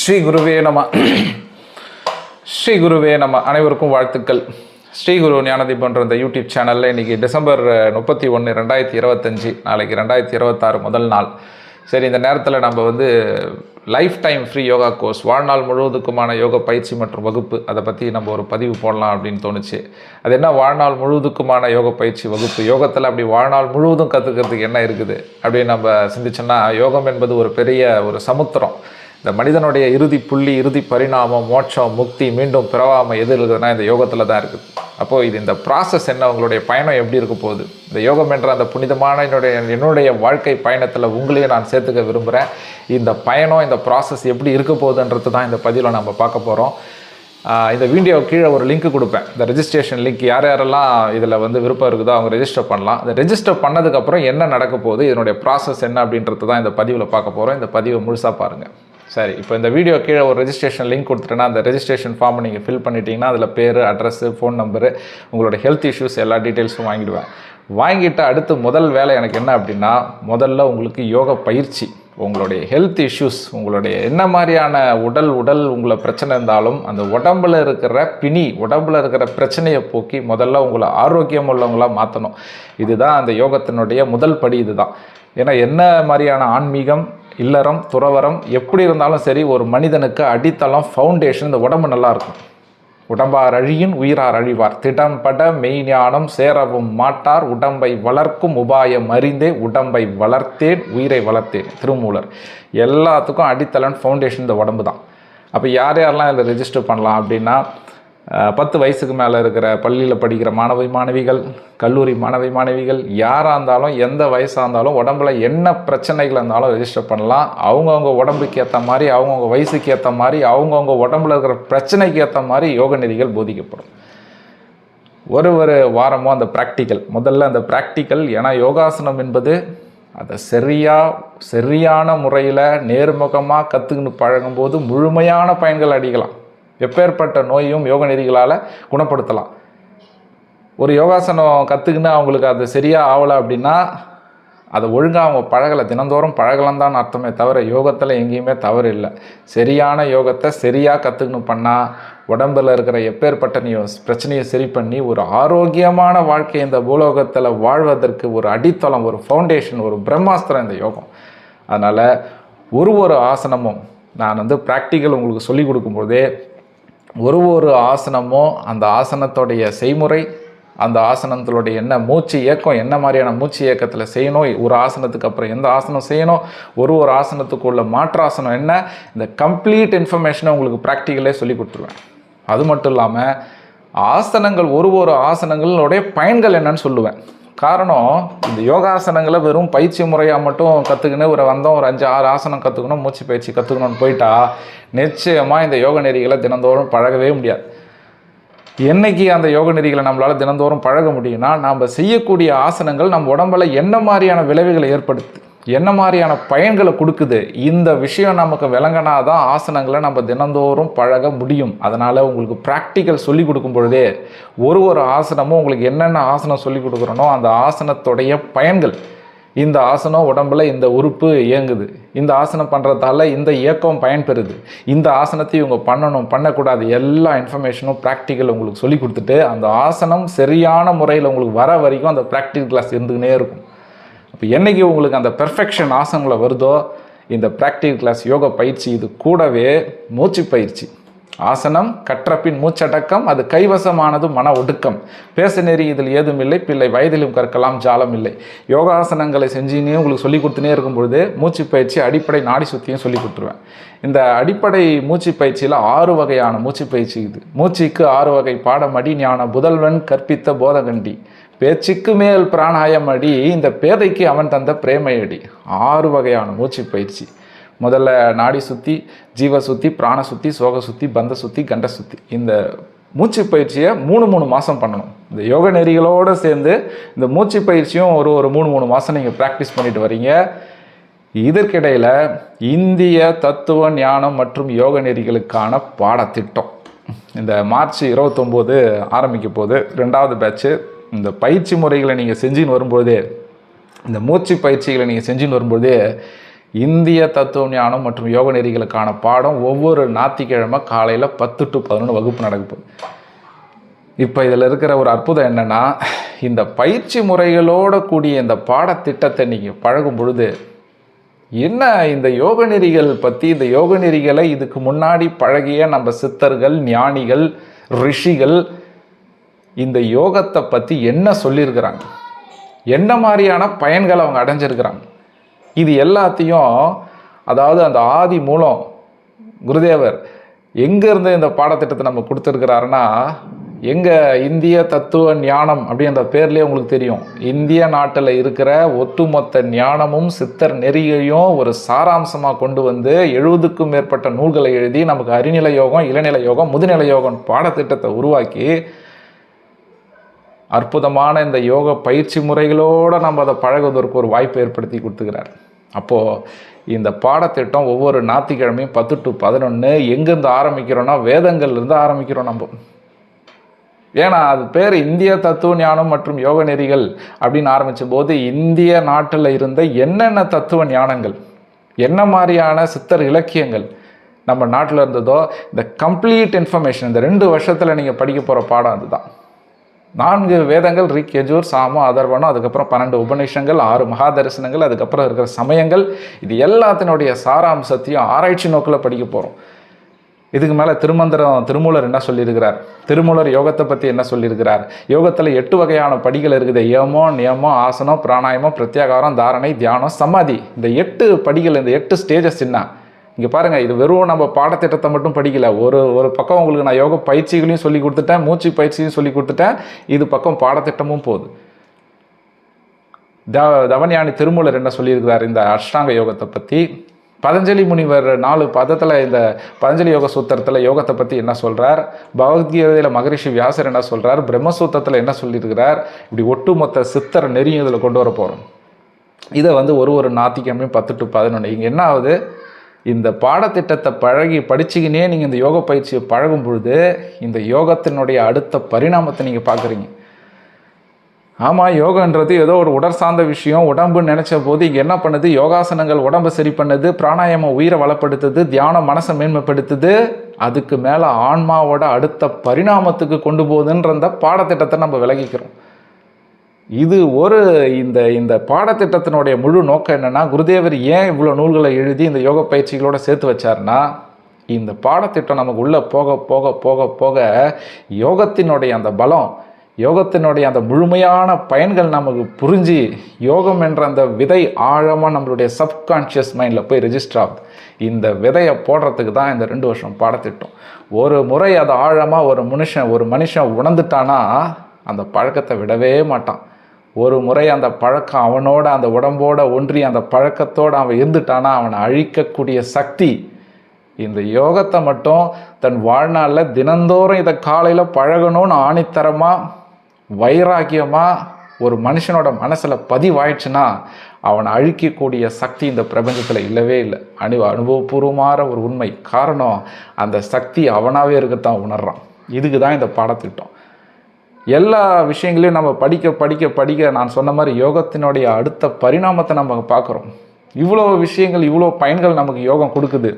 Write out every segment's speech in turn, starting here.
ஸ்ரீ குருவே நம. ஸ்ரீ குருவே நம்ம அனைவருக்கும் வாழ்த்துக்கள். ஸ்ரீ குரு ஞானதீபன்ற இந்த யூடியூப் சேனலில் இன்றைக்கி டிசம்பர் முப்பத்தி ஒன்று ரெண்டாயிரத்தி இருபத்தஞ்சி நாளைக்கு ரெண்டாயிரத்தி இருபத்தாறு முதல் நாள். சரி இந்த நேரத்தில் நம்ம வந்து lifetime free yoga course வாழ்நாள் முழுவதுக்குமான யோகா பயிற்சி மற்றும் வகுப்பு அதை பற்றி நம்ம ஒரு பதிவு போடலாம் அப்படின்னு தோணுச்சு. அது என்ன? வாழ்நாள் முழுவதுக்குமான யோக பயிற்சி வகுப்பு யோகத்தில் அப்படி வாழ்நாள் முழுவதும் கற்றுக்கிறதுக்கு என்ன இருக்குது? அப்படின்னு நம்ம சிந்திச்சோன்னா யோகம் என்பது ஒரு பெரிய ஒரு சமுத்திரம். இந்த மனிதனுடைய இறுதி புள்ளி இறுதி பரிணாமம் மோட்சம் முக்தி மீண்டும் பிறவாமல் எது இருக்குதுன்னா இந்த யோகத்தில் தான் இருக்குது. அப்போது இது இந்த ப்ராசஸ் என்ன உங்களுடைய பயணம் எப்படி இருக்க போகுது? இந்த யோகம் என்ற அந்த புனிதமான என்னுடைய என்னுடைய வாழ்க்கை பயணத்தில் உங்களையும் நான் சேர்த்துக்க விரும்புகிறேன் இந்த பயணம் இந்த ப்ராசஸ் எப்படி இருக்க போகுதுன்றது தான் இந்த பதிவில் நம்ம பார்க்க போகிறோம் இந்த வீடியோ கீழே ஒரு லிங்க் கொடுப்பேன். இந்த ரெஜிஸ்ட்ரேஷன் லிங்க் யார் யாரெல்லாம் இதில் வந்து விருப்பம் இருக்குதோ அவங்க ரெஜிஸ்டர் பண்ணலாம். இந்த ரெஜிஸ்டர் பண்ணதுக்கப்புறம் என்ன நடக்க போகுது இதனுடைய ப்ராசஸ் என்ன அப்படின்றது தான் இந்த பதிவில் பார்க்க போகிறோம் இந்த பதிவை முழுசாக பாருங்கள் சரி இப்போ இந்த வீடியோ கீழே ஒரு ரெஜிஸ்ட்ரேஷன் லிங்க் கொடுத்துட்டேன்னா அந்த ரெஜிஸ்ட்ரேஷன் ஃபார்மை நீங்கள் ஃபில் பண்ணிட்டீங்கன்னா அதில் பேர் அட்ரஸ்ஸு ஃபோன் நம்பரு உங்களோட ஹெல்த் இஷ்யூஸ் எல்லா டீட்டெயில்ஸும் வாங்கிடுவேன். வாங்கிட்டு அடுத்து முதல் வேலை எனக்கு என்ன அப்படின்னா முதல்ல உங்களுக்கு யோக பயிற்சி உங்களுடைய ஹெல்த் இஷ்யூஸ் உங்களுடைய என்ன மாதிரியான உடல் உடல் உங்களை பிரச்சனை இருந்தாலும் அந்த உடம்புல இருக்கிற பிணி உடம்புல இருக்கிற பிரச்சனையை போக்கி முதல்ல உங்களை ஆரோக்கியம் உள்ளவங்களாக மாற்றணும் இதுதான் அந்த யோகத்தினுடைய முதல் படி இதுதான். ஏன்னா என்ன மாதிரியான ஆன்மீகம் இல்லறம் துறவரம் எப்படி இருந்தாலும் சரி ஒரு மனிதனுக்கு அடித்தளம் ஃபவுண்டேஷன் இந்த உடம்பு நல்லாயிருக்கும் உடம்பார் அழியின் உயிரார் அழிவார். திடம்பட மெய்ஞானம் சேரவும் மாட்டார். உடம்பை வளர்க்கும் உபாயம் அறிந்தே உடம்பை வளர்த்தேன் உயிரை வளர்த்தேன். திருமூலர். எல்லாத்துக்கும் அடித்தளம் ஃபவுண்டேஷன் இந்த உடம்பு தான் அப்போ யார் யாரெல்லாம் இதில் ரெஜிஸ்டர் பண்ணலாம் அப்படின்னா பத்து வயசுக்கு மேலே இருக்கிற பள்ளியில் படிக்கிற மாணவி மாணவிகள் கல்லூரி மாணவி மாணவிகள் யாராக இருந்தாலும் எந்த வயசாக இருந்தாலும் உடம்புல என்ன பிரச்சனைகள் இருந்தாலும் ரெஜிஸ்டர் பண்ணலாம். அவங்கவுங்க உடம்புக்கு ஏற்ற மாதிரி அவங்கவுங்க வயசுக்கு ஏற்ற மாதிரி அவங்கவுங்க உடம்புல இருக்கிற பிரச்சனைக்கு ஏற்ற மாதிரி யோக நெறிகள் போதிக்கப்படும். ஒரு ஒரு வாரமும் அந்த ப்ராக்டிக்கல் முதல்ல அந்த ப்ராக்டிக்கல் ஏன்னா யோகாசனம் என்பது அதை சரியாக சரியான முறையில் நேர்முகமாக கற்றுக்கின்னு பழகும்போது முழுமையான பயன்கள் அடிக்கலாம். எப்பேற்பட்ட நோயும் யோக நெறிகளால் குணப்படுத்தலாம். ஒரு யோகாசனம் கற்றுக்குன்னு அவங்களுக்கு அது சரியாக ஆகலை அப்படின்னா அதை ஒழுங்காக அவங்க பழகலை. தினந்தோறும் பழகலாம் தான் அர்த்தமே தவிர யோகத்தில் எங்கேயுமே தவறு இல்லை. சரியான யோகத்தை சரியாக கற்றுக்கணும் பண்ணால் உடம்பில் இருக்கிற எப்பேற்பட்ட நீ பிரச்சனையை சரி பண்ணி ஒரு ஆரோக்கியமான வாழ்க்கை இந்த பூலோகத்தில் வாழ்வதற்கு ஒரு அடித்தளம் ஒரு ஃபவுண்டேஷன் ஒரு பிரம்மாஸ்திரம் இந்த யோகம். அதனால் ஒரு ஒரு ஆசனமும் நான் வந்து ப்ராக்டிக்கல் உங்களுக்கு சொல்லிக் கொடுக்கும்போதே ஒரு ஒரு ஆசனமும் அந்த ஆசனத்தோடைய செய்முறை அந்த ஆசனத்தினுடைய என்ன மூச்சு இயக்கம் என்ன மாதிரியான மூச்சு இயக்கத்தில் செய்யணும் ஒரு ஆசனத்துக்கு அப்புறம் எந்த ஆசனம் செய்யணும் ஒரு ஒரு ஆசனத்துக்குள்ள மாற்றாசனம் என்ன இந்த கம்ப்ளீட் இன்ஃபர்மேஷனை உங்களுக்கு ப்ராக்டிக்கலே சொல்லி கொடுத்துருவேன். அது மட்டும் இல்லாமல் ஆசனங்கள் ஒரு ஒரு ஆசனங்களுடைய பயன்கள் என்னன்னு சொல்லுவேன். காரணம் இந்த யோகாசனங்களை வெறும் பயிற்சி முறையாக மட்டும் கற்றுக்கின்னு ஒரு வந்தோம் ஒரு அஞ்சு ஆறு ஆசனம் கற்றுக்கணும் மூச்சு பயிற்சி கற்றுக்கணும்னு போயிட்டா நிச்சயமாக இந்த யோக நெறிகளை தினந்தோறும் பழகவே முடியாது. என்னைக்கு அந்த யோக நெறிகளை நம்மளால் தினந்தோறும் பழக முடியும்னா நாம் செய்யக்கூடிய ஆசனங்கள் நம்ம உடம்புல என்ன மாதிரியான விளைவுகளை ஏற்படுத்து என்ன மாதிரியான பயன்களை கொடுக்குது? இந்த விஷயம் நமக்கு விளங்கினா தான் ஆசனங்களை நம்ம தினந்தோறும் பழக முடியும். அதனால் உங்களுக்கு ப்ராக்டிக்கல் சொல்லி கொடுக்கும் பொழுதே ஒரு ஒரு ஆசனமும் உங்களுக்கு என்னென்ன ஆசனம் சொல்லி கொடுக்குறனோ அந்த ஆசனத்துடைய பயன்கள். இந்த ஆசனம் உடம்புல இந்த உறுப்பு இயங்குது. இந்த ஆசனம் பண்ணுறதால இந்த இயக்கம் பயன்பெறுது. இந்த ஆசனத்தை இவங்க பண்ணணும் பண்ணக்கூடாது எல்லா இன்ஃபர்மேஷனும் ப்ராக்டிக்கல் உங்களுக்கு சொல்லி கொடுத்துட்டு அந்த ஆசனம் சரியான முறையில் உங்களுக்கு வர வரைக்கும் அந்த ப்ராக்டிக்கல் கிளாஸ் இருந்துக்கினே இருக்கும். அப்போ என்றைக்கு உங்களுக்கு அந்த பெர்ஃபெக்ஷன் ஆசனங்களை வருதோ இந்த ப்ராக்டிக்கல் கிளாஸ் யோகா பயிற்சி இது கூடவே மூச்சு பயிற்சி. ஆசனம் கற்றப்பின் மூச்சடக்கம் அது கைவசமானது மன ஒடுக்கம். பேச நெறி இதில் ஏதும் இல்லை பிள்ளை வயதிலும் கற்கலாம் ஜாலம் இல்லை. யோகாசனங்களை செஞ்சுனே உங்களுக்கு சொல்லி கொடுத்துனே இருக்கும் பொழுது மூச்சு பயிற்சி அடிப்படை நாடி சுத்தியும் சொல்லி கொடுத்துருவேன். இந்த அடிப்படை மூச்சு பயிற்சியில் ஆறு வகையான மூச்சு பயிற்சி இது. மூச்சுக்கு ஆறு வகை பாடமடி ஞான புதல்வன் கற்பித்த போதகண்டி. பேச்சுக்கு மேல் பிராணாயம் அடி இந்த பேதைக்கு அவன் தந்த பிரேமையடி. ஆறு வகையான மூச்சு பயிற்சி. முதல்ல நாடி சுத்தி ஜீவ சுத்தி பிராண சுத்தி சோக சுத்தி பந்த சுத்தி கண்ட சுத்தி. இந்த மூச்சு பயிற்சியை மூணு மூணு மாதம் பண்ணணும். இந்த யோக நெறிகளோடு சேர்ந்து இந்த மூச்சு பயிற்சியும் ஒரு ஒரு மூணு மூணு மாதம் நீங்கள் ப்ராக்டிஸ் பண்ணிட்டு வரீங்க. இதற்கிடையில் இந்திய தத்துவ ஞானம் மற்றும் யோக நெறிகளுக்கான பாடத்திட்டம். இந்த மார்ச் இருபத்தொம்போது ஆரம்பிக்க போது ரெண்டாவது பேட்ச்சு இந்த பயிற்சி முறைகளை நீங்கள் செஞ்சுன்னு வரும்போதே இந்த மூச்சு பயிற்சிகளை நீங்கள் செஞ்சுன்னு வரும்போதே இந்திய தத்துவ ஞானம் மற்றும் யோக நெறிகளுக்கான பாடம் ஒவ்வொரு ஞாயிற்றுக்கிழமை காலையில் பத்து டு பதினொன்று வகுப்பு நடக்குது இப்போ. இதில் இருக்கிற ஒரு அற்புதம் என்னென்னா இந்த பயிற்சி முறைகளோட கூடிய இந்த பாடத்திட்டத்தை நீங்கள் பழகும் பொழுது என்ன இந்த யோக நெறிகள் பற்றி இந்த யோக நெறிகளை இதுக்கு முன்னாடி பழகிய நம்ம சித்தர்கள் ஞானிகள் ரிஷிகள் இந்த யோகத்தை பற்றி என்ன சொல்லியிருக்கிறாங்க? என்ன மாதிரியான பயன்களை அவங்க அடைஞ்சிருக்கிறாங்க? இது எல்லாத்தையும் அதாவது அந்த ஆதி மூலம் குருதேவர் எங்கேருந்து இந்த பாடத்திட்டத்தை நம்ம கொடுத்துருக்கிறாருன்னா எங்கள் இந்திய தத்துவ ஞானம் அப்படின்ற பேர்லேயே உங்களுக்கு தெரியும். இந்திய நாட்டில் இருக்கிற ஒட்டுமொத்த ஞானமும் சித்தர் நெறியையும் ஒரு சாராம்சமாக கொண்டு வந்து எழுபதுக்கும் மேற்பட்ட நூல்களை எழுதி நமக்கு அறிநிலை யோகம் இளநிலை யோகம் முதுநிலை யோகம் பாடத்திட்டத்தை உருவாக்கி அற்புதமான இந்த யோக பயிற்சி முறைகளோடு நம்ம அதை பழகுவதற்கு ஒரு வாய்ப்பை ஏற்படுத்தி கொடுத்துக்கிறார். அப்போது இந்த பாடத்திட்டம் ஒவ்வொரு ஞாயிற்றுக்கிழமையும் பத்து டு பதினொன்று எங்கேருந்து ஆரம்பிக்கிறோன்னா வேதங்கள்லேருந்து ஆரம்பிக்கிறோம் நம்ம. ஏன்னா அது பேர் இந்திய தத்துவ ஞானம் மற்றும் யோக நெறிகள் அப்படின்னு ஆரம்பித்த போது இந்திய நாட்டில் இருந்த என்னென்ன தத்துவ ஞானங்கள் என்ன மாதிரியான சித்தர் இலக்கியங்கள் நம்ம நாட்டில் இருந்ததோ இந்த கம்ப்ளீட் இன்ஃபர்மேஷன் இந்த ரெண்டு வருஷத்தில் நீங்கள் படிக்க போகிற பாடம் அதுதான். நான்கு வேதங்கள் ரிக் யஜூர் சாமம் அதர்வனம் அதுக்கப்புறம் பன்னெண்டு உபநிஷங்கள் ஆறு மகா தரிசனங்கள் அதுக்கப்புறம் இருக்கிற சமயங்கள். இது எல்லாத்தினுடைய சாராம்சத்தையும் ஆராய்ச்சி நோக்கில் படிக்க போகிறோம் இதுக்கு மேலே திருமந்திரம் திருமூலர் என்ன சொல்லியிருக்கிறார்? திருமூலர் யோகத்தை பற்றி என்ன சொல்லியிருக்கிறார்? யோகத்தில் எட்டு வகையான படிகள் இருக்குது. ஏமோ நியமோ ஆசனம் பிராணாயமம் பிரத்யாகாரம் தாரணை தியானம் சமாதி. இந்த எட்டு படிகள் இந்த எட்டு ஸ்டேஜஸ் என்ன? இங்கே பாருங்கள் இது வெறும் நம்ம பாடத்திட்டத்தை மட்டும் படிக்கல. ஒரு ஒரு பக்கம் உங்களுக்கு நான் யோக பயிற்சிகளையும் சொல்லி கொடுத்துட்டேன் மூச்சு பயிற்சியும் சொல்லி கொடுத்துட்டேன் இது பக்கம் பாடத்திட்டமும் போகுது. த தவன்யானி திருமூலர் என்ன சொல்லியிருக்கிறார் இந்த அஷ்டாங்க யோகத்தை பற்றி பதஞ்சலி முனிவர் நாலு பதத்தில் இந்த பதஞ்சலி யோக சூத்திரத்தில் யோகத்தை பற்றி என்ன சொல்கிறார் பகவத்கீதையில் மகரிஷி வியாசர் என்ன சொல்கிறார் பிரம்மசூத்திரத்தில் என்ன சொல்லியிருக்கிறார்? இப்படி ஒட்டுமொத்த சித்தர் நெறியும் இதில் கொண்டு வர போகிறோம் இதை வந்து ஒரு ஒரு ஞாத்திக்கிழமையும் பத்து டு பதினொன்று இங்கே என்ன ஆகுது? இந்த பாடத்திட்டத்தை பழகி படிச்சுக்கினே நீங்கள் இந்த யோக பயிற்சியை பழகும் பொழுது இந்த யோகத்தினுடைய அடுத்த பரிணாமத்தை நீங்கள் பார்க்குறீங்க. ஆமாம் யோகன்றது ஏதோ ஒரு உடற் சார்ந்த விஷயம் உடம்புன்னு நினச்ச போது இங்கே என்ன பண்ணுது? யோகாசனங்கள் உடம்பை சரி பண்ணுது பிராணாயாமம் உயிரை வளப்படுத்துது தியானம் மனசை மேன்மைப்படுத்துது அதுக்கு மேலே ஆன்மாவோட அடுத்த பரிணாமத்துக்கு கொண்டு போகுதுன்ற பாடத்திட்டத்தை நம்ம விலகிக்கிறோம் இது ஒரு இந்த இந்த பாடத்திட்டத்தினுடைய முழு நோக்கம் என்னென்னா குருதேவர் ஏன் இவ்வளோ நூல்களை எழுதி இந்த யோக பயிற்சிகளோடு சேர்த்து வச்சார்னா இந்த பாடத்திட்டம் நமக்கு உள்ளே போக போக போக போக யோகத்தினுடைய அந்த பலம் யோகத்தினுடைய அந்த முழுமையான பயன்கள் நமக்கு புரிஞ்சு யோகம் என்ற அந்த விதை ஆழமாக நம்மளுடைய சப்கான்ஷியஸ் மைண்டில் போய் ரெஜிஸ்டர் ஆகுது. இந்த விதையை போடுறதுக்கு தான் இந்த ரெண்டு வருஷம் பாடத்திட்டம். ஒரு முறை அதை ஆழமாக ஒரு மனுஷன் ஒரு மனுஷன் உணர்ந்துட்டானா அந்த பழக்கத்தை விடவே மாட்டான். ஒரு முறை அந்த பழக்கம் அவனோட அந்த உடம்போட ஒன்றி அந்த பழக்கத்தோடு அவன் இருந்துட்டானா அவனை அழிக்கக்கூடிய சக்தி இந்த யோகத்தை மட்டும் தன் வாழ்நாளில் தினந்தோறும் இதை காலையில் பழகணும்னு ஆணித்தரமாக வைராக்கியமாக ஒரு மனுஷனோட மனசில் பதிவாயிடுச்சுன்னா அவனை அழிக்கக்கூடிய சக்தி இந்த பிரபஞ்சத்தில் இல்லவே இல்லை. அணு அனுபவபூர்வமான ஒரு உண்மை. காரணம் அந்த சக்தி அவனாகவே இருக்கத்தான் உணர்றான். இதுக்கு தான் இந்த பாடத்திட்டம். எல்லா விஷயங்களையும் நம்ம படிக்க படிக்க படிக்க நான் சொன்ன மாதிரி யோகத்தினுடைய அடுத்த பரிணாமத்தை நம்ம பார்க்குறோம். இவ்வளோ விஷயங்கள் இவ்வளோ பயன்கள் நமக்கு யோகம் கொடுக்குது.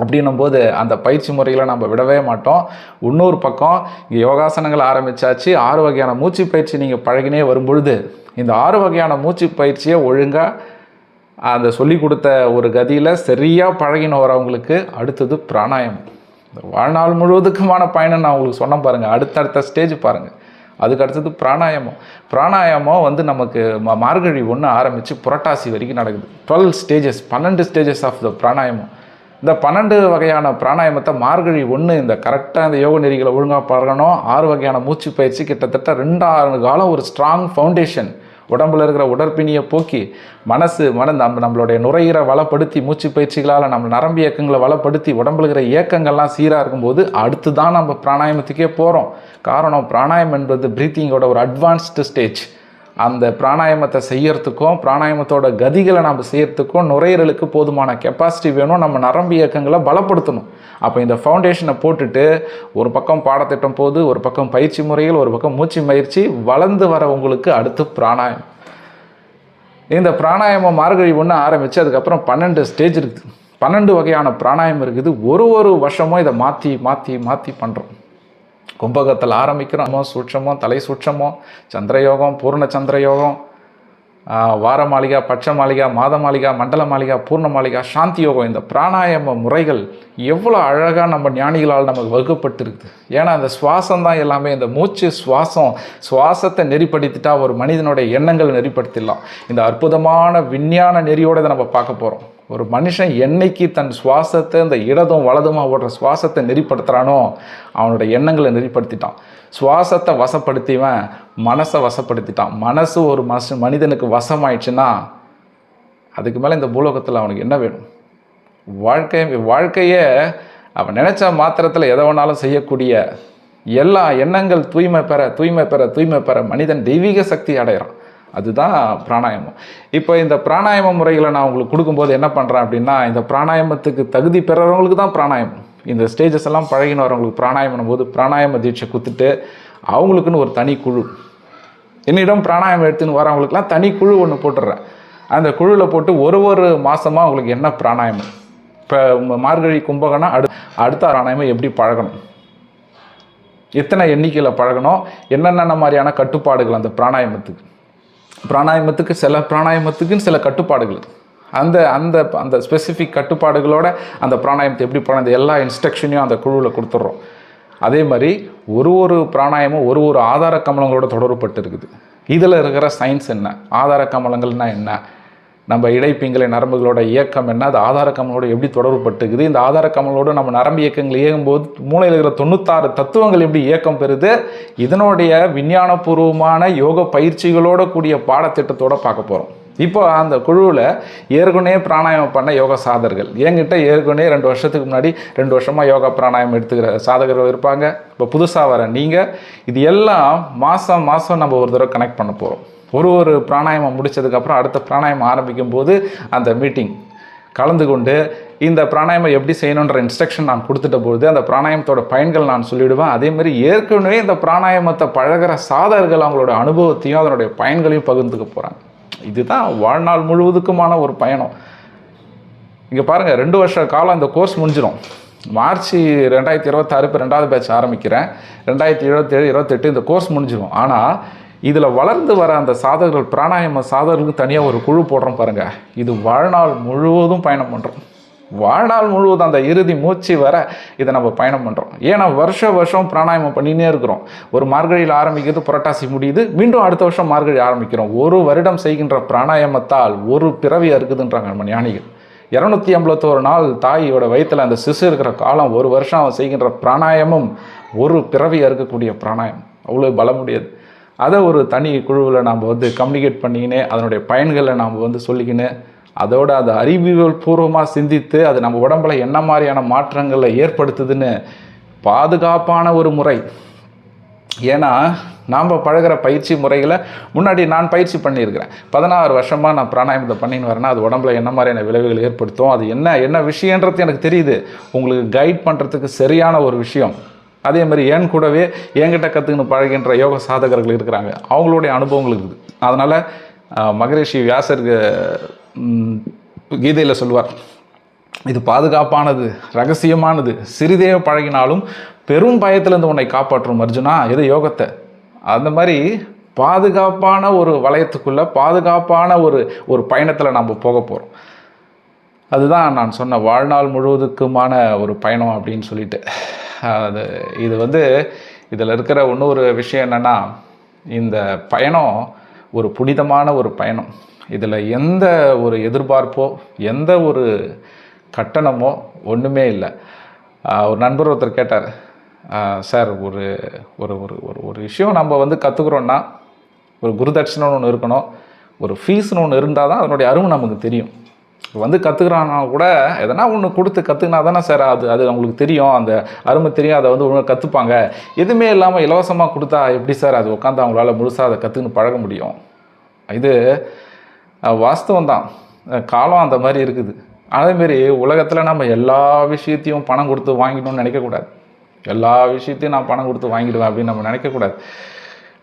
அப்படின்னும் போது அந்த பயிற்சி முறைகளை நம்ம விடவே மாட்டோம். இன்னொரு பக்கம் இங்கே யோகாசனங்கள் ஆரம்பித்தாச்சு ஆறு வகையான மூச்சு பயிற்சி நீங்கள் பழகினே வரும்பொழுது இந்த ஆறு வகையான மூச்சு பயிற்சியை ஒழுங்காக அந்த சொல்லி கொடுத்த ஒரு கதியில் சரியாக பழகின வரவங்களுக்கு அடுத்தது பிராணாயம். இந்த வாழ்நாள் முழுவதுக்குமான பயணம் நான் உங்களுக்கு சொன்ன பாருங்கள் அடுத்தடுத்த ஸ்டேஜ் பாருங்கள் அதுக்கு அடுத்தது பிராணாயாமம். பிராணாயாமம் வந்து நமக்கு மார்கழி ஒன்று ஆரம்பித்து புரட்டாசி வரைக்கும் நடக்குது. டுவெல் ஸ்டேஜஸ் பன்னெண்டு ஸ்டேஜஸ் ஆஃப் த பிராணாயாமம். இந்த பன்னெண்டு வகையான பிராணாயாமத்தை மார்கழி ஒன்று இந்த கரெக்டாக இந்த யோக நெறிகளை ஒழுங்காக பழகணும். ஆறு வகையான மூச்சு பயிற்சி கிட்டத்தட்ட ரெண்டாறு காலம் ஒரு ஸ்ட்ராங் ஃபவுண்டேஷன் உடம்புல இருக்கிற உடற்பிணியை போக்கி மனசு மன நம்ம நம்மளுடைய நுரையீரை வளப்படுத்தி மூச்சு பயிற்சிகளால் நம்ம நரம்பு இயக்கங்களை வளப்படுத்தி உடம்புல இருக்கிற இயக்கங்கள்லாம் சீராக இருக்கும்போது அடுத்து தான் நம்ம பிராணாயாமத்துக்கே போகிறோம் காரணம் பிராணாயம் என்பது ப்ரீத்திங்கோட ஒரு அட்வான்ஸ்டு ஸ்டேஜ் அந்த பிராணாயாமத்தை செய்யறதுக்கும் பிராணாயாமத்தோட கதிகளை நம்ம செய்யறதுக்கும் நுரையீரலுக்கு போதுமான கெப்பாசிட்டி வேணும். நம்ம நரம்பு இயக்கங்களை பலப்படுத்தணும். அப்போ இந்த ஃபவுண்டேஷனை போட்டுட்டு ஒரு பக்கம் பாடத்திட்டம் போது ஒரு பக்கம் பயிற்சி முறைகள் ஒரு பக்கம் மூச்சு பயிற்சி வளர்ந்து வரவங்களுக்கு அடுத்து பிராணாயம். இந்த பிராணாயாமம் மார்கழி ஒன்று ஆரம்பித்து அதுக்கப்புறம் பன்னெண்டு ஸ்டேஜ் இருக்குது. பன்னெண்டு வகையான பிராணாயாமம் இருக்குது. ஒரு ஒரு வருஷமும் இதை மாற்றி மாற்றி மாற்றி பண்ணுறோம் கும்பகத்தில் ஆரம்பிக்கிறோமோ சூட்சமோ தலை சூட்சமோ சந்திரயோகம் பூர்ண சந்திரயோகம் வார மாளிகா பட்ச மாளிகா மாத மாளிகா மண்டல மாளிகா பூர்ண மாளிகா சாந்தி யோகம் இந்த பிராணாயாம முறைகள் எவ்வளோ அழகாக நம்ம ஞானிகளால் நமக்கு வகுப்பட்டிருக்குது ஏன்னா அந்த சுவாசம் தான் எல்லாமே. இந்த மூச்சு சுவாசம் சுவாசத்தை நெறிப்படுத்திட்டா ஒரு மனிதனுடைய எண்ணங்களை நெறிப்படுத்திடலாம். இந்த அற்புதமான விஞ்ஞான நெறியோடு இதை நம்ம பார்க்க போகிறோம் ஒரு மனுஷன் என்னைக்கு தன் சுவாசத்தை இந்த இடதும் வலதுமாக ஓடுற சுவாசத்தை நெறிப்படுத்துகிறானோ அவனோட எண்ணங்களை நெறிப்படுத்திட்டான். சுவாசத்தை வசப்படுத்திவன் மனசை வசப்படுத்திட்டான். மனசு ஒரு மனசு மனிதனுக்கு வசமாயிடுச்சுன்னா அதுக்கு மேலே இந்த பூலோகத்தில் அவனுக்கு என்ன வேணும்? வாழ்க்கை வாழ்க்கையே அவன் நினச்ச மாத்திரத்தில் எதை வேணாலும் செய்யக்கூடிய எல்லா எண்ணங்கள் தூய்மை பெற தூய்மை பெற தூய்மை பெற மனிதன் தெய்வீக சக்தி அடைகிறான். அதுதான் பிராணாயாமம். இப்போ இந்த பிராணாயாம முறைகளை நான் உங்களுக்கு கொடுக்கும்போது என்ன பண்ணுறேன் அப்படின்னா இந்த பிராணாயாமத்துக்கு தகுதி பெறவங்களுக்கு தான் பிராணாயாமம். இந்த ஸ்டேஜஸ் எல்லாம் பழகின்னு வரவங்களுக்கு பிராணாயாமம் போது பிராணாயாம தீட்சை குத்துட்டு அவங்களுக்குன்னு ஒரு தனி குழு. என்னிடம் பிராணாயாமம் எடுத்துன்னு வரவங்களுக்குலாம் தனி குழு ஒன்று போட்டுடுறேன் அந்த குழுவில் போட்டு ஒரு ஒரு மாதமாக அவங்களுக்கு என்ன பிராணாயாமம்? இப்போ மார்கழி கும்பகனா அடு அடுத்த பிராணாயாமம் எப்படி பழகணும்? எத்தனை எண்ணிக்கையில் பழகணும்? என்னென்ன மாதிரியான கட்டுப்பாடுகள் அந்த பிராணாயாமத்துக்கு? பிராணாயாமத்துக்கு சில பிராணாயாமத்துக்குன்னு சில கட்டுப்பாடுகள். அந்த அந்த அந்த ஸ்பெசிஃபிக் கட்டுப்பாடுகளோட அந்த பிராணாயாமத்தை எப்படி பண்ண எல்லா இன்ஸ்ட்ரக்ஷனையும் அந்த குழுவில் கொடுத்துட்றோம். அதே மாதிரி ஒரு ஒரு பிராணாயமும் ஒரு ஒரு ஆதார கமலங்களோட தொடர்புபட்டு இருக்குது. இதில் இருக்கிற சயின்ஸ் என்ன? ஆதார கமலங்கள்னால் என்ன? நம்ம இடைப்பிங்களை நரம்புகளோட இயக்கம் என்ன அது ஆதார கமலோடு எப்படி தொடர்புபட்டுக்குது இந்த ஆதார கமலோடு நம்ம நரம்பு இயக்கங்கள் இயங்கும்போது மூளையில் இருக்கிற தொண்ணூத்தாறு தத்துவங்கள் எப்படி இயக்கம் பெறுது இதனுடைய விஞ்ஞானபூர்வமான யோக பயிற்சிகளோட கூடிய பாடத்திட்டத்தோட பார்க்க போகிறோம் இப்போ அந்த குழுவில் ஏற்கனவே பிராணாயாமம் பண்ண யோகா சாதகர்கள். என்கிட்ட ஏற்கனவே ரெண்டு வருஷத்துக்கு முன்னாடி ரெண்டு வருஷமாக யோகா பிராணாயம் எடுத்துக்கிற சாதகர்கள் இருப்பாங்க. இப்போ புதுசாக வர நீங்கள் இது எல்லாம் மாதம் மாதம் நம்ம ஒரு தடவை கனெக்ட் பண்ண போகிறோம் ஒரு ஒரு பிராணாயாமம் முடிச்சதுக்கப்புறம் அடுத்த பிராணாயாமம் ஆரம்பிக்கும் போது அந்த மீட்டிங் கலந்து கொண்டு இந்த பிராணாயாமம் எப்படி செய்யணுன்ற இன்ஸ்ட்ரக்ஷன் நான் கொடுத்துட்ட பொழுது அந்த பிராணாயமத்தோட பயன்கள் நான் சொல்லிவிடுவேன் அதேமாதிரி ஏற்கனவே இந்த பிராணாயாமத்தை பழகுற சாதகர்கள் அவங்களோட அனுபவத்தையும் அதனுடைய பயன்களையும் பகிர்ந்துக்க போகிறாங்க இதுதான் வாழ்நாள் முழுவதுக்குமான ஒரு பயணம். இங்கே பாருங்கள் ரெண்டு வருஷ காலம் இந்த கோர்ஸ் முடிஞ்சிடும் மார்ச் ரெண்டாயிரத்தி இருபத்தாறு இப்போ ரெண்டாவது பேட்ச் ஆரம்பிக்கிறேன். ரெண்டாயிரத்தி இருபத்தேழு இருபத்தெட்டு இந்த கோர்ஸ் முடிஞ்சிடும் ஆனால் இதில் வளர்ந்து வர அந்த சாதகர்கள் பிராணாயம சாதகர்களுக்கு தனியாக ஒரு குழு போடுறோம் பாருங்கள் இது வாழ்நாள் முழுவதும் பயணம் பண்ணுறோம் வாழ்நாள் முழுவதும் அந்த இறுதி மூச்சு வர இதை நம்ம பயணம் பண்ணுறோம் ஏன்னா வருஷ வருஷம் பிராணாயாமம் பண்ணினே இருக்கிறோம். ஒரு மார்கழியில் ஆரம்பிக்கிறது புரட்டாசி முடியுது. மீண்டும் அடுத்த வருஷம் மார்கழி ஆரம்பிக்கிறோம். ஒரு வருடம் செய்கின்ற பிராணாயாமத்தால் ஒரு பிறவி இருக்குதுன்றாங்க நம்ம ஞானிகள். இரநூத்தி ஐம்பத்தோரு நாள் தாயோட வயிற்றில் அந்த சிசு இருக்கிற காலம் ஒரு வருஷம் அவன் செய்கின்ற பிராணாயாமம் ஒரு பிறவி அறுக்கக்கூடிய பிராணாயம் அவ்வளோ பலமுடையது அதை ஒரு தனி குழுவில் நாம் வந்து கம்யூனிகேட் பண்ணிக்கினே அதனுடைய பயன்களை நாம் வந்து சொல்லிக்கின்னு அதோட அது அறிவியல் பூர்வமாக சிந்தித்து அது நம்ம உடம்புல என்ன மாதிரியான மாற்றங்களை ஏற்படுத்துதுன்னு பாதுகாப்பான ஒரு முறை. ஏன்னா நாம் பழகுற பயிற்சி முறைகளை முன்னாடி நான் பயிற்சி பண்ணியிருக்கிறேன். பதினாறு வருஷமாக நான் பிராணாயாமத்தை பண்ணின்னு வரேன்னா அது உடம்புல என்ன மாதிரியான விளைவுகள் ஏற்படுத்தும் அது என்ன என்ன விஷயன்றது எனக்கு தெரியுது. உங்களுக்கு கைட் பண்ணுறதுக்கு சரியான ஒரு விஷயம். அதே மாதிரி என் கூடவே என்கிட்ட கற்றுக்கின்னு பழகின்ற யோக சாதகர்கள் இருக்கிறாங்க. அவங்களுடைய அனுபவங்கள் இருக்குது. அதனால் மகரிஷி வியாசர் கீதையில் சொல்லுவார் இது பாதுகாப்பானது ரகசியமானது. சிறிதே பழகினாலும் பெரும் பயத்திலிருந்து உன்னை காப்பாற்றும் அர்ஜுனா இது யோகத்தை. அந்த மாதிரி பாதுகாப்பான ஒரு வளையத்துக்குள்ளே பாதுகாப்பான ஒரு ஒரு பயணத்தில் நம்ம போக போகிறோம் அதுதான் நான் சொன்ன வாழ்நாள் முழுவதுக்குமான ஒரு பயணம் அப்படின்னு சொல்லிட்டு. அது இது வந்து இதில் இருக்கிற இன்னொரு விஷயம் என்னென்னா இந்த பயணம் ஒரு புனிதமான ஒரு பயணம். இதில் எந்த ஒரு எதிர்பார்ப்போ எந்த ஒரு கட்டணமோ ஒன்றுமே இல்லை. ஒரு நண்பர் ஒருத்தர் கேட்டார் சார் ஒரு ஒரு ஒரு ஒரு ஒரு விஷயம் நம்ம வந்து கற்றுக்குறோன்னா ஒரு குருதட்சணைன்னு ஒன்று இருக்கணும் ஒரு ஃபீஸ்னு ஒன்று இருந்தால் தான் அதனுடைய அருமை நமக்கு தெரியும். வந்து கற்றுக்குறான்னா கூட எதனா ஒன்று கொடுத்து கற்றுக்கினா தானே சார் அது அது அவங்களுக்கு தெரியும். அந்த அருமை தெரியும் அதை வந்து ஒன்று கற்றுப்பாங்க எதுவுமே இல்லாமல் இலவசமாக கொடுத்தா எப்படி சார் அது உட்காந்து அவங்களால முழுசாக அதை கற்றுக்கின்னு பழக முடியும்? இது வாஸ்தவம் தான். காலம் அந்த மாதிரி இருக்குது. அதேமாரி உலகத்தில் நம்ம எல்லா விஷயத்தையும் பணம் கொடுத்து வாங்கிடணும்னு நினைக்கக்கூடாது. எல்லா விஷயத்தையும் நான் பணம் கொடுத்து வாங்கிடுவேன் அப்படின்னு நம்ம நினைக்கக்கூடாது.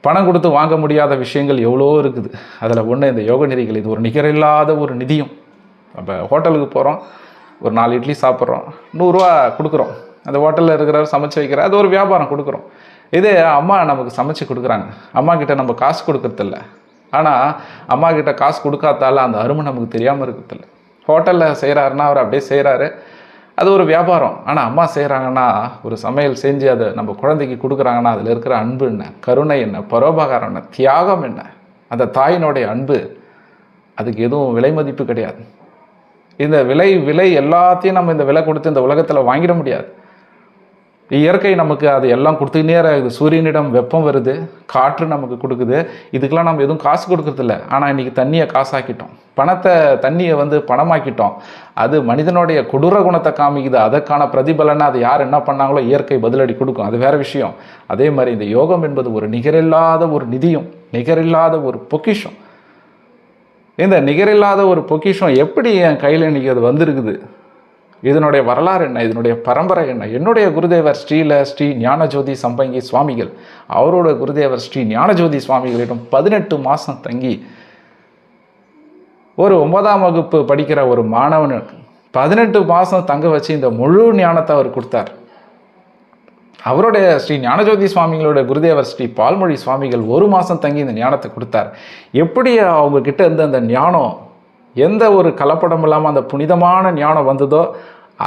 பணம் கொடுத்து வாங்க முடியாத விஷயங்கள் எவ்வளோ இருக்குது. அதில் ஒன்று இந்த யோக நெறிகள் இது ஒரு நிகரில்லாத ஒரு நிதியும். நம்ம ஹோட்டலுக்கு போகிறோம் ஒரு நாலு இட்லி சாப்பிட்றோம். நூறுரூவா கொடுக்குறோம். அந்த ஹோட்டலில் இருக்கிறவர் சமைச்சு வைக்கிற அது ஒரு வியாபாரம் கொடுக்குறோம். இதே அம்மா நமக்கு சமைச்சு கொடுக்குறாங்க. அம்மா கிட்ட நம்ம காசு கொடுக்கறதில்ல. ஆனால் அம்மா கிட்ட காசு கொடுக்காதால அந்த அருமை நமக்கு தெரியாமல் இருக்கிறதில்ல. ஹோட்டலில் செய்கிறாருன்னா அவர் அப்படியே செய்கிறாரு அது ஒரு வியாபாரம். ஆனால் அம்மா செய்கிறாங்கன்னா ஒரு சமையல் செஞ்சு அதை நம்ம குழந்தைக்கு கொடுக்குறாங்கன்னா அதில் இருக்கிற அன்பு என்ன? கருணை என்ன? பரோபகாரம் என்ன? தியாகம் என்ன? அந்த தாயினுடைய அன்பு அதுக்கு எதுவும் விலை மதிப்பு கிடையாது. இந்த விலை விலை எல்லாத்தையும் நம்ம இந்த விலை கொடுத்து இந்த உலகத்தில் வாங்கிட முடியாது. இயற்கை நமக்கு அது எல்லாம் கொடுத்துக்கிட்டே இருக்குது. சூரியனிடம் வெப்பம் வருது காற்று நமக்கு கொடுக்குது. இதுக்கெல்லாம் நம்ம எதுவும் காசு கொடுக்கறதில்ல. ஆனால் இன்றைக்கி தண்ணியை காசாக்கிட்டோம். பணத்தை தண்ணியை வந்து பணமாக்கிட்டோம். அது மனிதனுடைய கொடூர குணத்தை காமிக்குது. அதற்கான பிரதிபலனை அது யார் என்ன பண்ணாங்களோ இயற்கை பதிலடி கொடுக்கும். அது வேறு விஷயம். அதே மாதிரி இந்த யோகம் என்பது ஒரு நிகரில்லாத ஒரு நிதியும் நிகரில்லாத ஒரு பொக்கிஷம். இந்த நிகரில்லாத ஒரு பொக்கிஷம் எப்படி என் கையில் இன்றைக்கி அது வந்திருக்குது? இதனுடைய வரலாறு என்ன? இதனுடைய பரம்பரை என்ன? என்னுடைய குருதேவர் ஸ்ரீல ஸ்ரீ ஞானஜோதி சம்பங்கி சுவாமிகள் அவரோட குருதேவர் ஸ்ரீ ஞானஜோதி சுவாமிகளிடம் பதினெட்டு மாதம் தங்கி ஒரு ஒன்பதாம் வகுப்பு படிக்கிற ஒரு மாணவனுக்கு பதினெட்டு மாதம் தங்க வச்சு இந்த முழு ஞானத்தை அவர் கொடுத்தார். அவருடைய ஸ்ரீ ஞானஜோதி சுவாமிகளோட குருதேவர் ஸ்ரீ பால்மொழி சுவாமிகள் ஒரு மாதம் தங்கி இந்த ஞானத்தை கொடுத்தார். எப்படி அவங்கக்கிட்ட இருந்த அந்த ஞானம் எந்த ஒரு கலப்படம் இல்லாமல் அந்த புனிதமான ஞானம் வந்ததோ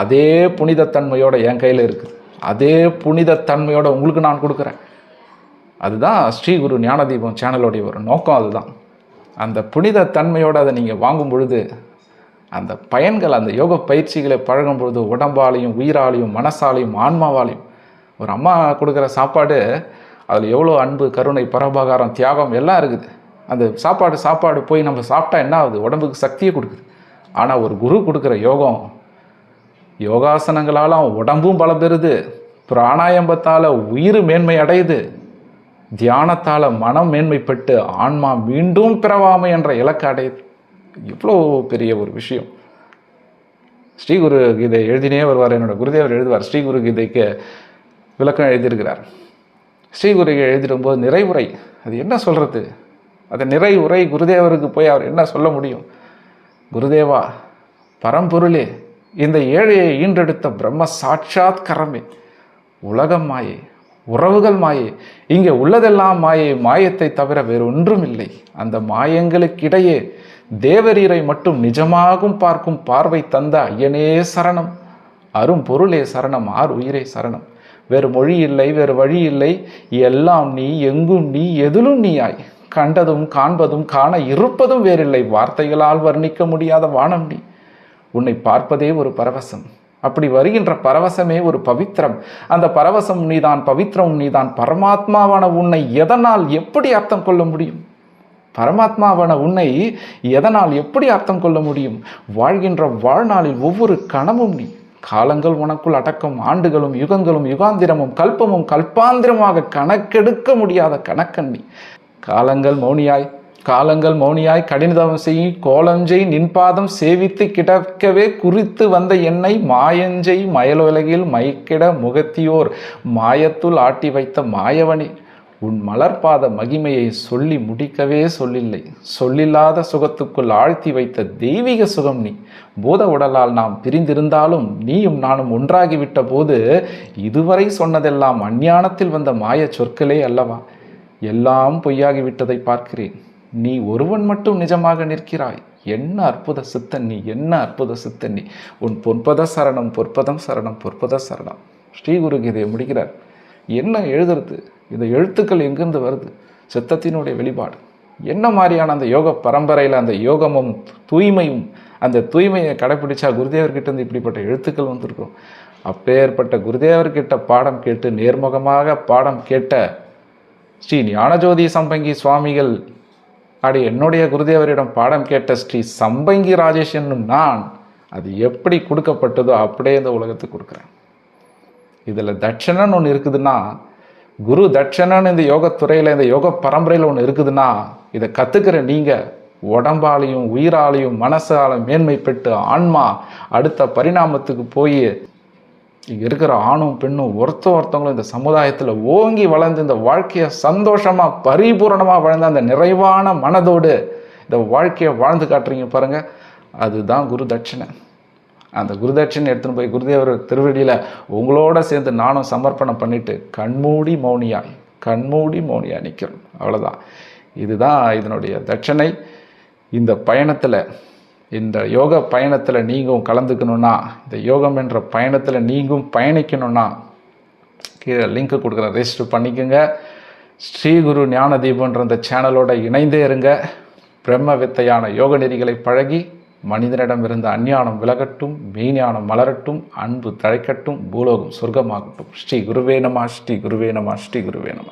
அதே புனிதத்தன்மையோட என் கையில் இருக்குது. அதே புனிதத்தன்மையோட உங்களுக்கு நான் கொடுக்குறேன். அதுதான் ஸ்ரீ குரு ஞானதீபம் சேனலோடைய ஒரு நோக்கம் அதுதான். அந்த புனித தன்மையோடு அதை நீங்கள் வாங்கும் பொழுது அந்த பயன்கள் அந்த யோக பயிற்சிகளை பழகும் பொழுது உடம்பாலையும் உயிராலையும் மனசாலையும் ஆன்மாவாலையும் ஒரு அம்மா கொடுக்குற சாப்பாடு அதில் எவ்வளோ அன்பு கருணை பரபகாரம் தியாகம் எல்லாம் இருக்குது. அந்த சாப்பாடு சாப்பாடு போய் நம்ம சாப்பிட்டா என்ன ஆகுது? உடம்புக்கு சக்தியை கொடுக்குது. ஆனால் ஒரு குரு கொடுக்குற யோகம் யோகாசனங்களால் உடம்பும் பலம் பெறுது பிராணாயம்பத்தால் உயிர் மேன்மை அடையுது தியானத்தால் மனம் மேன்மைப்பட்டு ஆன்மா மீண்டும் பிறவாமை என்ற இலக்கு அடையுது. இவ்வளோ பெரிய ஒரு விஷயம். ஸ்ரீகுரு கீதை எழுதினே வருவார் என்னோடய குருதேவர் எழுதுவார் ஸ்ரீகுரு கீதைக்கு விளக்கம் எழுதியிருக்கிறார். ஸ்ரீகுரு எழுதிடும்போது நிறைவுரை அது என்ன சொல்கிறது அது நிறைவுரை குருதேவருக்கு போய் அவர் என்ன சொல்ல முடியும்? குருதேவா பரம்பொருளே இந்த ஏழையை ஈன்றெடுத்த பிரம்ம சாட்சாத்கரமே உலகம் மாயை உறவுகள் மாயே இங்கே உள்ளதெல்லாம் மாயை மாயத்தை தவிர வேறு ஒன்றும் இல்லை அந்த மாயங்களுக்கிடையே தேவரீரை மட்டும் நிஜமாகும் பார்க்கும் பார்வை தந்த ஐயனே சரணம் அரும் பொருளே சரணம் ஆர் உயிரே சரணம். வேறு மொழி இல்லை வேறு வழி இல்லை. எல்லாம் நீ எங்கும் நீ எதிலும் நீயாய் கண்டதும் காண்பதும் காண இருப்பதும் வேறில்லை. வார்த்தைகளால் வர்ணிக்க முடியாத வானம் நீ. உன்னை பார்ப்பதே ஒரு பரவசம். அப்படி வருகின்ற பரவசமே ஒரு பவித்திரம். அந்த பரவசம் நீதான் பவித்திரம் நீதான். பரமாத்மாவான உன்னை எதனால் எப்படி அர்த்தம் கொள்ள முடியும்? பரமாத்மாவான உன்னை எதனால் எப்படி அர்த்தம் கொள்ள முடியும்? வாழ்கின்ற வாழ்நாளில் ஒவ்வொரு கணமும் நீ. காலங்கள் உனக்குள் அடக்கம் ஆண்டுகளும் யுகங்களும் யுகாந்திரமும் கல்பமும் கல்பாந்திரமாக கணக்கெடுக்க முடியாத கணக்கண்ணி காலங்கள் மௌனியாய் காலங்கள் மௌனியாய் கடினதவம் செய் கோலஞ்சை நின்பாதம் சேவித்து கிடக்கவே குறித்து வந்த என்னை மாயஞ்சை மயலுலகில் மைக்கிட முகத்தியோர் மாயத்துள் ஆட்டி வைத்த மாயவனி. உன் மலர்பாத மகிமையை சொல்லி முடிக்கவே சொல்லில்லை. சொல்லில்லாத சுகத்துக்குள் ஆழ்த்தி வைத்த தெய்வீக சுகம் நீ. பூத உடலால் நாம் பிரிந்திருந்தாலும் நீயும் நானும் ஒன்றாகிவிட்ட போது இதுவரை சொன்னதெல்லாம் அஞ்ஞானத்தில் வந்த மாய சொற்களே அல்லவா? எல்லாம் பொய்யாகிவிட்டதை பார்க்கிறேன். நீ ஒருவன் மட்டும் நிஜமாக நிற்கிறாய். என்ன அற்புத சித்தன் நீ? என்ன அற்புத சித்தன் நீ? உன் பொற்பத சரணம் பொற்பதம் சரணம் பொற்பத சரணம். ஸ்ரீகுரு கீதையை முடிக்கிறார். என்ன எழுதுறது? இந்த எழுத்துக்கள் எங்கிருந்து வருது? சித்தத்தினுடைய வெளிப்பாடு. என்ன மாதிரியான அந்த யோக பரம்பரையில் அந்த யோகமும் தூய்மையும் அந்த தூய்மையை கடைப்பிடிச்சா குருதேவர்கிட்ட இருந்து இப்படிப்பட்ட எழுத்துக்கள் வந்திருக்கும்? அப்பேற்பட்ட குருதேவர்கிட்ட பாடம் கேட்டு நேர்முகமாக பாடம் கேட்ட ஸ்ரீ ஞானஜோதி சம்பங்கி சுவாமிகள் அப்படி என்னுடைய குருதேவரிடம் பாடம் கேட்ட ஸ்ரீ சம்பங்கி ராஜேஷ் என்னும் நான் அது எப்படி கொடுக்கப்பட்டதோ அப்படியே இந்த உலகத்துக்கு கொடுக்குறேன். இதில் தட்சணன்னு ஒன்று இருக்குதுன்னா குரு தட்சணன்னு இந்த யோகத்துறையில் இந்த யோக பரம்பரையில் ஒன்று இருக்குதுன்னா இதை கற்றுக்கிற நீங்கள் உடம்பாலையும் உயிராலையும் மனசால மேன்மை பெற்று ஆன்மா அடுத்த பரிணாமத்துக்கு போய் இங்கே இருக்கிற ஆணும் பெண்ணும் ஒருத்த ஒருத்தவங்களும் இந்த சமுதாயத்தில் ஓங்கி வளர்ந்து இந்த வாழ்க்கையை சந்தோஷமாக பரிபூரணமாக வாழ்ந்த அந்த நிறைவான மனதோடு இந்த வாழ்க்கையை வாழ்ந்து காட்டுறீங்க பாருங்கள் அதுதான் குரு தட்சிணை. அந்த குருதட்சிணை எடுத்துன்னு போய் குருதேவர் திருவடியில் உங்களோட சேர்ந்து நானும் சமர்ப்பணம் பண்ணிவிட்டு கண்மூடி மௌனியாய் கண்மூடி மௌனியா நிற்கிறோம் அவ்வளோதான் இதுதான் இதனுடைய தட்சணை. இந்த பயணத்தில் இந்த யோக பயணத்தில் நீங்களும் கலந்துக்கணுன்னா இந்த யோகம் என்ற பயணத்தில் நீங்களும் பயணிக்கணும்னா கீழே லிங்க் கொடுக்குறேன் ரெஜிஸ்டர் பண்ணிக்கோங்க. ஸ்ரீகுரு ஞான தீபன்ற இந்த சேனலோட இணைந்தே இருங்க. பிரம்ம வித்தையான யோக நெறிகளை பழகி மனிதனிடமிருந்து அஞ்ஞானம் விலகட்டும் மெய்ஞானம் மலரட்டும் அன்பு தழைக்கட்டும் பூலோகம் சொர்க்கமாகட்டும். ஸ்ரீ குருவே நம ஸ்ரீ குருவே நம ஸ்ரீ குருவே நம.